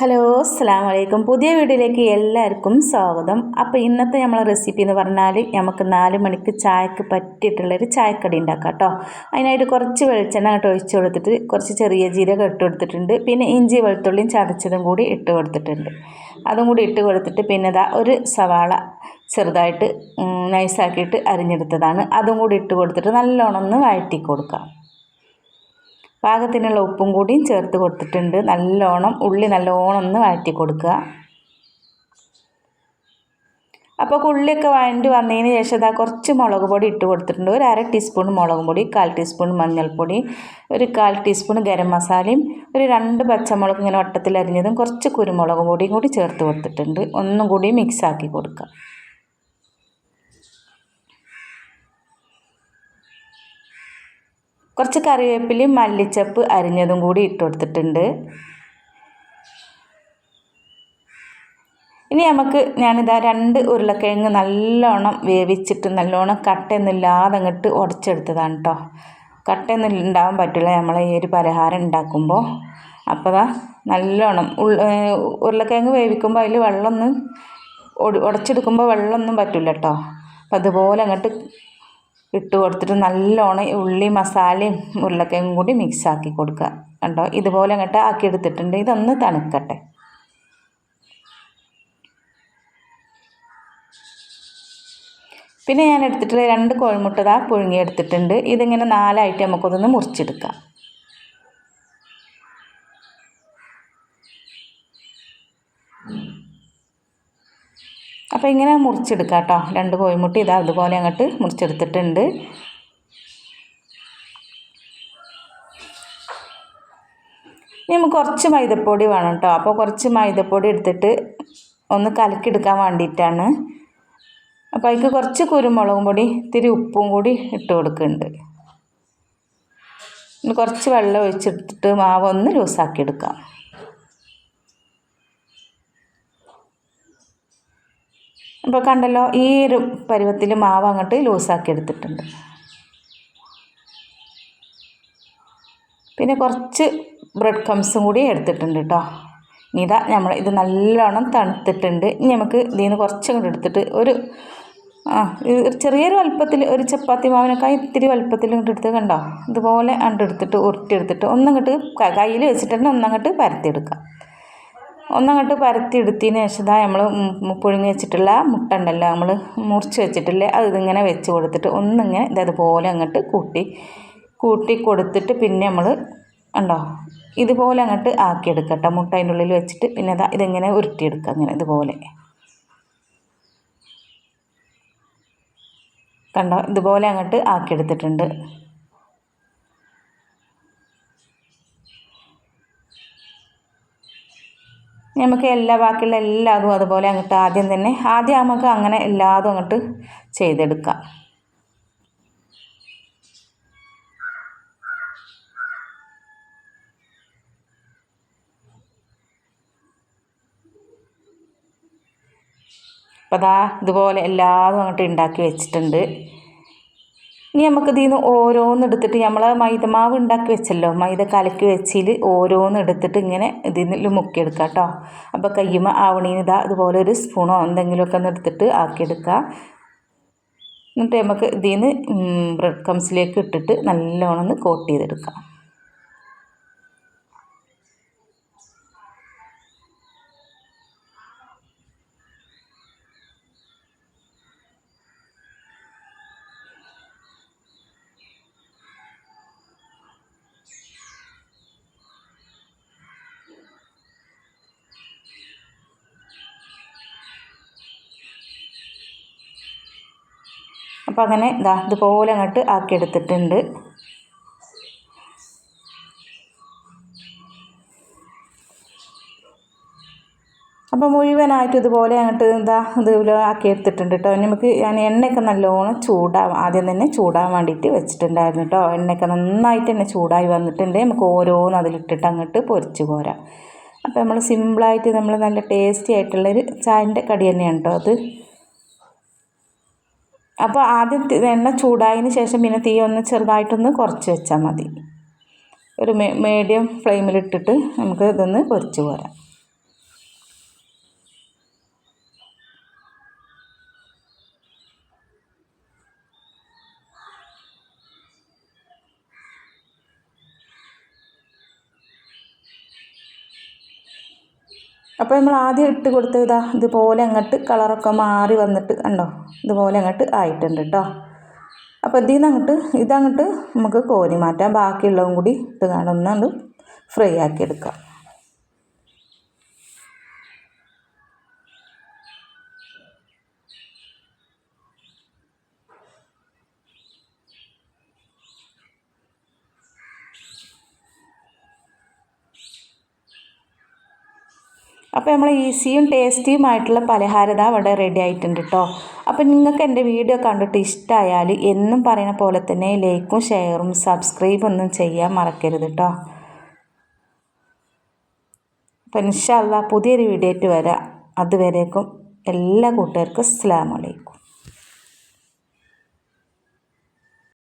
Hello അസ്സാം വലൈക്കും പുതിയ വീഡിയോയിലേക്ക് എല്ലാവർക്കും സ്വാഗതം. അപ്പോൾ ഇന്നത്തെ നമ്മളെ റെസിപ്പി എന്ന് പറഞ്ഞാൽ നമുക്ക് നാല് മണിക്ക് ചായക്ക് പറ്റിയിട്ടുള്ളൊരു ചായക്കടി ഉണ്ടാക്കാം കേട്ടോ അതിനായിട്ട് കുറച്ച് വെളിച്ചെണ്ണ അങ്ങോട്ട് ഒഴിച്ച് കൊടുത്തിട്ട് കുറച്ച് ചെറിയ ജീരകം ഇട്ട് കൊടുത്തിട്ടുണ്ട്. പിന്നെ ഇഞ്ചി വെളുത്തുള്ളിയും ചതച്ചതും കൂടി ഇട്ട് കൊടുത്തിട്ടുണ്ട്. അതും കൂടി ഇട്ട് കൊടുത്തിട്ട് പിന്നെ ഇതാ ഒരു സവാള ചെറുതായിട്ട് നൈസാക്കിയിട്ട് അരിഞ്ഞെടുത്തതാണ്. അതും കൂടി ഇട്ട് കൊടുത്തിട്ട് നല്ലോണം ഒന്ന് വഴറ്റി കൊടുക്കാം. പാകത്തിനുള്ള ഉപ്പും കൂടിയും ചേർത്ത് കൊടുത്തിട്ടുണ്ട്. നല്ലോണം ഉള്ളി നല്ലോണം ഒന്ന് വഴറ്റി കൊടുക്കുക. അപ്പോൾ ഉള്ളിയൊക്കെ വഴണ്ടി വന്നതിന് ശേഷം ഇതാ കുറച്ച് മുളക് പൊടി ഇട്ട് കൊടുത്തിട്ടുണ്ട്. ഒരു അര ടീസ്പൂൺ മുളക് പൊടി കാൽ ടീസ്പൂൺ മഞ്ഞൾപ്പൊടി ഒരു കാൽ ടീസ്പൂൺ ഗരം മസാലയും ഒരു രണ്ട് പച്ചമുളക് ഇങ്ങനെ വട്ടത്തിൽ അരിഞ്ഞതും കുറച്ച് കുരുമുളക് പൊടിയും കൂടി ചേർത്ത് കൊടുത്തിട്ടുണ്ട്. ഒന്നും കൂടി മിക്സാക്കി കൊടുക്കുക. കുറച്ച് കറിവേപ്പിലയും മല്ലിച്ചപ്പ് അരിഞ്ഞതും കൂടി ഇട്ട് കൊടുത്തിട്ടുണ്ട്. ഇനി നമുക്ക് ഞാനിതാ രണ്ട് ഉരുളക്കിഴങ്ങ് നല്ലോണം വേവിച്ചിട്ട് നല്ലോണം കട്ടയൊന്നുമില്ലാതെ അങ്ങോട്ട് ഉടച്ചെടുത്തതാണ് കേട്ടോ കട്ടയൊന്നും ഉണ്ടാവാൻ പറ്റില്ല നമ്മൾ ഈ ഒരു പലഹാരം ഉണ്ടാക്കുമ്പോൾ. അപ്പോൾ അതാ നല്ലോണം ഉരുളക്കിഴങ്ങ് വേവിക്കുമ്പോൾ അതിൽ വെള്ളമൊന്നും ഉടച്ചെടുക്കുമ്പോൾ വെള്ളമൊന്നും പറ്റില്ല കേട്ടോ അപ്പോൾ അതുപോലെ അങ്ങോട്ട് ഇട്ട് കൊടുത്തിട്ട് നല്ലോണം ഉള്ളി മസാലയും ഉരുളക്കയും കൂടി മിക്സാക്കി കൊടുക്കുക. കണ്ടോ? ഇതുപോലെ അങ്ങോട്ട് ആക്കി എടുത്തിട്ടുണ്ട്. ഇതൊന്ന് തണുക്കട്ടെ. പിന്നെ ഞാൻ എടുത്തിട്ടുള്ള രണ്ട് കോഴിമുട്ട പുഴുങ്ങി എടുത്തിട്ടുണ്ട്. ഇതിങ്ങനെ നാലായിട്ട് നമുക്കൊന്ന് മുറിച്ചെടുക്കാം. അപ്പോൾ ഇങ്ങനെ മുറിച്ചെടുക്കാം കേട്ടോ രണ്ട് കോഴിമുട്ടി ഇതാ അതുപോലെ അങ്ങോട്ട് മുറിച്ചെടുത്തിട്ടുണ്ട്. ഇനി നമുക്ക് കുറച്ച് മൈദപ്പൊടി വേണം കേട്ടോ അപ്പോൾ കുറച്ച് മൈദപ്പൊടി എടുത്തിട്ട് ഒന്ന് കലക്കിയെടുക്കാൻ വേണ്ടിയിട്ടാണ്. അപ്പോൾ അതിക്ക് കുറച്ച് കുരുമുളകും പൊടി ഇത്തിരി ഉപ്പും കൂടി ഇട്ട് കൊടുക്കുന്നുണ്ട്. കുറച്ച് വെള്ളം ഒഴിച്ചെടുത്തിട്ട് മാവ് ഒന്ന് ലൂസാക്കി എടുക്കാം അപ്പോൾ കണ്ടല്ലോ ഈ ഒരു പരുവത്തിൽ മാവ് അങ്ങോട്ട് ലൂസാക്കി എടുത്തിട്ടുണ്ട്. പിന്നെ കുറച്ച് ബ്രെഡ് ക്രംസും കൂടി എടുത്തിട്ടുണ്ട് കേട്ടോ ഇതാ നമ്മൾ ഇത് നല്ലോണം തണുത്തിട്ടുണ്ട്. ഇനി നമുക്ക് ഇതിൽ നിന്ന് കുറച്ചും കൂടി എടുത്തിട്ട് ഒരു ആ ചെറിയൊരു വലുപ്പത്തിൽ ഒരു ചപ്പാത്തി മാവിനേക്കാൾ ഇത്തിരി വലുപ്പത്തിൽ ഇങ്ങോട്ട് എടുത്ത് കണ്ടോ? ഇതുപോലെ അണ്ടെടുത്തിട്ട് ഉരുട്ടിയെടുത്തിട്ട് ഒന്നങ്ങോട്ട് കയ്യിൽ വെച്ചിട്ട് ഒന്നങ്ങോട്ട് പരത്തിയെടുക്കാം ഒന്നങ്ങോട്ട് പരത്തി എടുത്തതിന് ശേഷം ഇതാ നമ്മൾ പുഴുങ്ങി വെച്ചിട്ടുള്ള മുട്ട ഉണ്ടല്ലോ നമ്മൾ മുറിച്ച് വെച്ചിട്ടില്ലേ അത് ഇതിങ്ങനെ വെച്ച് കൊടുത്തിട്ട് ഒന്നിങ്ങനെ ഇതതുപോലെ അങ്ങോട്ട് കൂട്ടി കൂട്ടി കൊടുത്തിട്ട് പിന്നെ നമ്മൾ ഉണ്ടോ ഇതുപോലെ അങ്ങോട്ട് ആക്കിയെടുക്കട്ടെ മുട്ട അതിന്റെ ഉള്ളിൽ വെച്ചിട്ട് പിന്നെ ഇതാ ഇതിങ്ങനെ ഉരുട്ടിയെടുക്കുക അങ്ങനെ ഇതുപോലെ. കണ്ടോ ഇതുപോലെ അങ്ങോട്ട് ആക്കിയെടുത്തിട്ടുണ്ട്. നമുക്ക് എല്ലാ ബാക്കിയുള്ള എല്ലാതും അതുപോലെ അങ്ങോട്ട് ആദ്യം തന്നെ ആദ്യം നമുക്ക് അങ്ങനെ എല്ലാതും അങ്ങോട്ട് ചെയ്തെടുക്കാം. അപ്പോൾ അതാ ഇതുപോലെ എല്ലാതും അങ്ങോട്ട് ഉണ്ടാക്കി വെച്ചിട്ടുണ്ട്. ഇനി നമുക്ക് ഇതിൽ നിന്ന് ഓരോന്ന് എടുത്തിട്ട് നമ്മൾ മൈദമാവ് ഉണ്ടാക്കി വെച്ചല്ലോ. മൈദ കലക്കി വെച്ചിൽ ഓരോന്ന് എടുത്തിട്ട് ഇങ്ങനെ ഇതിൽ നിന്ന് മുക്കിയെടുക്കുക കേട്ടോ അപ്പോൾ കയ്യുമ ആവണീന് ഇതാ അതുപോലെ ഒരു സ്പൂണോ എന്തെങ്കിലുമൊക്കെ ഒന്ന് എടുത്തിട്ട് ആക്കിയെടുക്കുക എന്നിട്ട് നമുക്ക് ഇതിൽ നിന്ന് ബ്രെഡ് ക്രംസിലേക്ക് ഇട്ടിട്ട് നല്ലോണം ഒന്ന് കോട്ട് ചെയ്തെടുക്കാം. അപ്പോൾ അങ്ങനെ ഇതാ ഇതുപോലെ അങ്ങോട്ട് ആക്കിയെടുത്തിട്ടുണ്ട്. അപ്പോൾ മുഴുവനായിട്ട് ഇതുപോലെ അങ്ങോട്ട് എന്താ ഇതുപോലെ ആക്കി എടുത്തിട്ടുണ്ട് കേട്ടോ നമുക്ക് ഞാൻ എണ്ണയൊക്കെ നല്ലോണം ചൂടാ ആദ്യം തന്നെ ചൂടാൻ വേണ്ടിയിട്ട് വെച്ചിട്ടുണ്ടായിരുന്നു കേട്ടോ എണ്ണയൊക്കെ നന്നായിട്ട് തന്നെ ചൂടായി വന്നിട്ടുണ്ട്. നമുക്ക് ഓരോന്ന് അതിലിട്ടിട്ട് അങ്ങോട്ട് പൊരിച്ച് പോരാം അപ്പോൾ നമ്മൾ സിമ്പിളായിട്ട് നമ്മൾ നല്ല ടേസ്റ്റി ആയിട്ടുള്ളൊരു ചായന്റെ കടി തന്നെയാണ് കേട്ടോ അത്. അപ്പോൾ ആദ്യം എണ്ണ ചൂടായതിന് ശേഷം പിന്നെ തീ ഒന്ന് ചെറുതായിട്ടൊന്ന് കുറച്ച് വെച്ചാൽ മതി. ഒരു മീഡിയം ഫ്ലെയിമിലിട്ടിട്ട് നമുക്ക് ഇതൊന്ന് പൊരിച്ച് പോരാം. അപ്പോൾ നമ്മൾ ആദ്യം ഇട്ട് കൊടുത്ത ഇതാ ഇതുപോലെ അങ്ങോട്ട് കളറൊക്കെ മാറി വന്നിട്ട് കണ്ടോ? ഇതുപോലെ അങ്ങോട്ട് ആയിട്ടുണ്ട് കേട്ടോ അപ്പോൾ ഇതിൽ നിന്ന് അങ്ങോട്ട് ഇതങ്ങോട്ട് നമുക്ക് കോരി മാറ്റാം. ബാക്കിയുള്ളതും കൂടി ഇത് കാണുന്നുണ്ട് ഫ്രൈ ആക്കി എടുക്കാം. അപ്പോൾ നമ്മൾ ഈസിയും ടേസ്റ്റിയുമായിട്ടുള്ള പലഹാരത അവിടെ റെഡി ആയിട്ടുണ്ട് കേട്ടോ അപ്പോൾ നിങ്ങൾക്ക് എന്റെ വീഡിയോ കണ്ടിട്ട് ഇഷ്ടമായാൽ എന്നും പറയുന്ന പോലെ തന്നെ ലൈക്കും ഷെയറും സബ്സ്ക്രൈബും ഒന്നും ചെയ്യാൻ മറക്കരുത് കേട്ടോ അപ്പോൾ ഇൻഷാല്ല പുതിയൊരു വീഡിയോ ആയിട്ട് വരാം. അതുവരേക്കും എല്ലാ കൂട്ടുകാർക്കും അസ്സാം വലൈക്കും